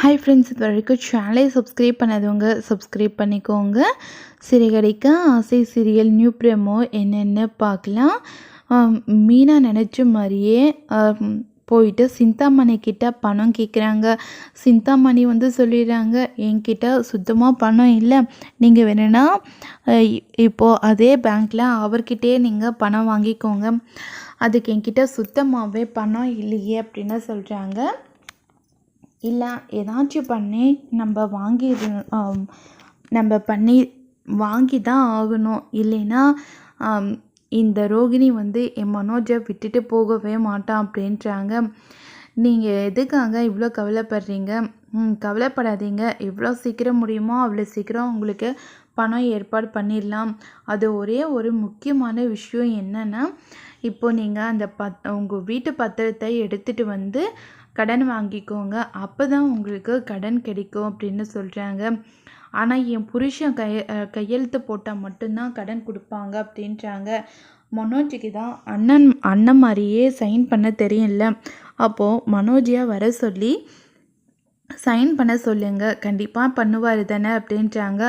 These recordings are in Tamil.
ஹாய் ஃப்ரெண்ட்ஸ் இது வரைக்கும் சேனலை சப்ஸ்கிரைப் பண்ணாதவங்க சப்ஸ்கிரைப் பண்ணிக்கோங்க. சிறுகடிக்க ஆசை சீரியல் நியூ ப்ரெமோ என்னென்னு பார்க்கலாம்? மீனா நினச்ச மாதிரியே போயிட்டு சிந்தாமணி கிட்ட பணம் கேட்குறாங்க சிந்தாமணி வந்து சொல்லிடுறாங்க என்கிட்ட சுத்தமாக பணம் இல்லை. நீங்கள் வேணும்னா இப்போது அதே பேங்க்கில் அவர்கிட்டே நீங்கள் பணம் வாங்கிக்கோங்க. அதுக்கு என்கிட்ட சுத்தமாகவே பணம் இல்லையே அப்படின்னு சொல்கிறாங்க இல்லை ஏதாச்சும் பண்ணி நம்ம வாங்கி நம்ம பண்ணி வாங்கி தான் ஆகணும். இல்லைன்னா இந்த ரோகிணி வந்து என் மனோஜை விட்டுட்டு போகவே மாட்டான் அப்படின்றாங்க. நீங்கள் எதுக்காக இவ்வளோ கவலைப்படுறீங்க? கவலைப்படாதீங்க. எவ்வளோ சீக்கிரம் முடியுமோ அவ்வளோ சீக்கிரம் உங்களுக்கு பணம் ஏற்பாடு பண்ணிடலாம். அது ஒரே ஒரு முக்கியமான விஷயம் என்னென்னா இப்போ நீங்கள் அந்த பத் உங்கள் வீட்டு பத்திரத்தை எடுத்துகிட்டு வந்து கடன் வாங்கிக்கோங்க. அப்போ தான் உங்களுக்கு கடன் கிடைக்கும் அப்படின்னு சொல்கிறாங்க ஆனால் என் புருஷன் கைய கையெழுத்து போட்டால் மட்டும்தான் கடன் கொடுப்பாங்க அப்படின்றாங்க. மனோஜுக்கு தான் அண்ணன் அண்ணன் மாதிரியே சைன் பண்ண தெரியல. அப்போது மனோஜியாக வர சொல்லி சைன் பண்ண சொல்லுங்க. கண்டிப்பாக பண்ணுவார் தானே அப்படின்றாங்க.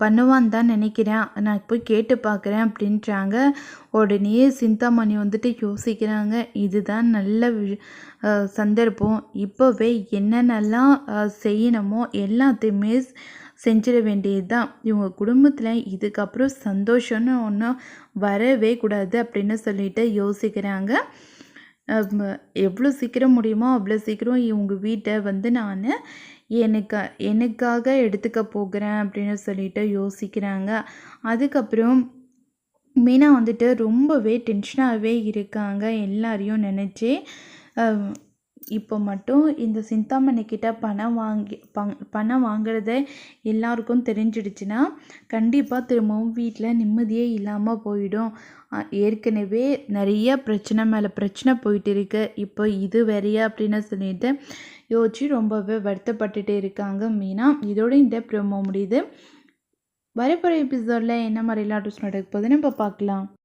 பண்ணுவான்னு தான் நினைக்கிறேன். நான் போய் கேட்டு பார்க்குறேன் அப்படின்றாங்க. உடனே சிந்தாமணி வந்துட்டு யோசிக்கிறாங்க. இதுதான் நல்ல வி- சந்தர்ப்பம். இப்போவே என்னென்னலாம் செய்யணுமோ எல்லாத்தையுமே செஞ்சிட வேண்டியது தான் இவங்க குடும்பத்தில் இதுக்கப்புறம் சந்தோஷம்னு ஒன்றும் வரவே கூடாது அப்படின்னு சொல்லிட்டு யோசிக்கிறாங்க. எவ்வளோ சீக்கிரம் முடியுமோ அவ்வளோ சீக்கிரம் இவங்க வீட்டை வந்து நான் எனக்கு எனக்காக எடுத்துக்க போகிறேன் அப்படின்னு சொல்லிட்டு யோசிக்கிறாங்க. அதுக்கப்புறம் மீனா வந்துட்டு ரொம்பவே டென்ஷனாகவே இருக்காங்க எல்லாரையும் நினச்சி. இப்போ மட்டும் இந்த சிந்தாமணிக்கிட்ட பணம் வாங்கி பங் பணம் வாங்குறத எல்லாருக்கும் தெரிஞ்சிடுச்சுன்னா கண்டிப்பாக திரும்பவும் வீட்டில் நிம்மதியே இல்லாமல் போயிடும். ஏற்கனவே நிறைய பிரச்சனை மேலே பிரச்சனை போயிட்டு இருக்கு. இப்போ இது வேறையா அப்படின்னு சொல்லிட்டு யோசிச்சு ரொம்பவே வருத்தப்பட்டுட்டு இருக்காங்க மீனா. இதோட இந்த ப்ரோமோ முடியுது. வரப்போகிற எபிசோடில் என்ன மாதிரிலாம் ட்விஸ்ட் நடக்க போகுதுன்னு இப்போ பார்க்கலாம்